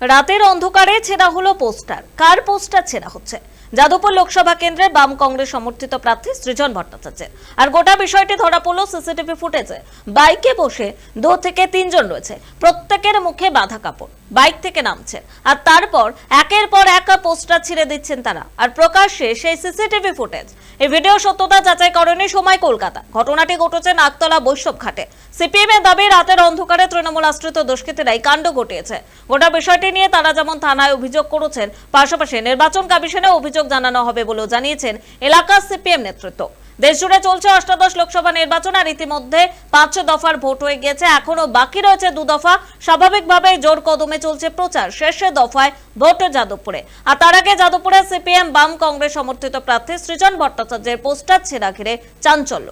রাতের অন্ধকারে ছেঁড়া হলো পোস্টার। কার পোস্টার ছেঁড়া হচ্ছে? যাদবপুর লোকসভা কেন্দ্রে বাম কংগ্রেস সমর্থিত প্রার্থী সৃজন ভট্টাচার্যের আর গোটা বিষয়টি ধরা পড়ল সিসিটিভি ফুটেজে। বাইকে বসে দু থেকে তিনজন রয়েছে। প্রত্যেকের মুখে বাঁধা কাপড়। বাইক থেকে নামছেন আর তারপর একের পর এক পোস্টার ছিঁড়ে দিচ্ছেন তারা। আর প্রকাশ্যে সেই সিসিটিভি ফুটেজ। এই ভিডিও সত্যতা যাচাইকরণে সময় কলকাতা। ঘটনাটি ঘটেছে নাকতলা বৈষ্ণব ঘাটে। সিপিএম এর দাবি, রাতের অন্ধকারে তৃণমূল আশ্রিত দুষ্কৃতীরাই কাণ্ড ঘটিয়েছে। গোটা বিষয়টি নিয়ে তারা যেমন থানায় অভিযোগ করেছেন, পাশাপাশি নির্বাচন কমিশনে অভিযোগ জানানো হবে বলেও জানিয়েছেন এলাকার সিপিএম নেতৃত্ব। দেশজুড়ে চলছে অষ্টাদশ লোকসভা নির্বাচন আর ইতিমধ্যে পাঁচ দফার ভোট হয়ে গিয়েছে। এখনও বাকি রয়েছে দু দফা। স্বাভাবিকভাবে জোর কদমে চলছে প্রচার। শেষে দফায় ভোট যাদবপুরে। আর তার আগে যাদবপুরে সিপিএম বাম কংগ্রেস সমর্থিত প্রার্থী সৃজন ভট্টাচার্যের পোস্টার ছেঁড়া ঘিরে চাঞ্চল্য।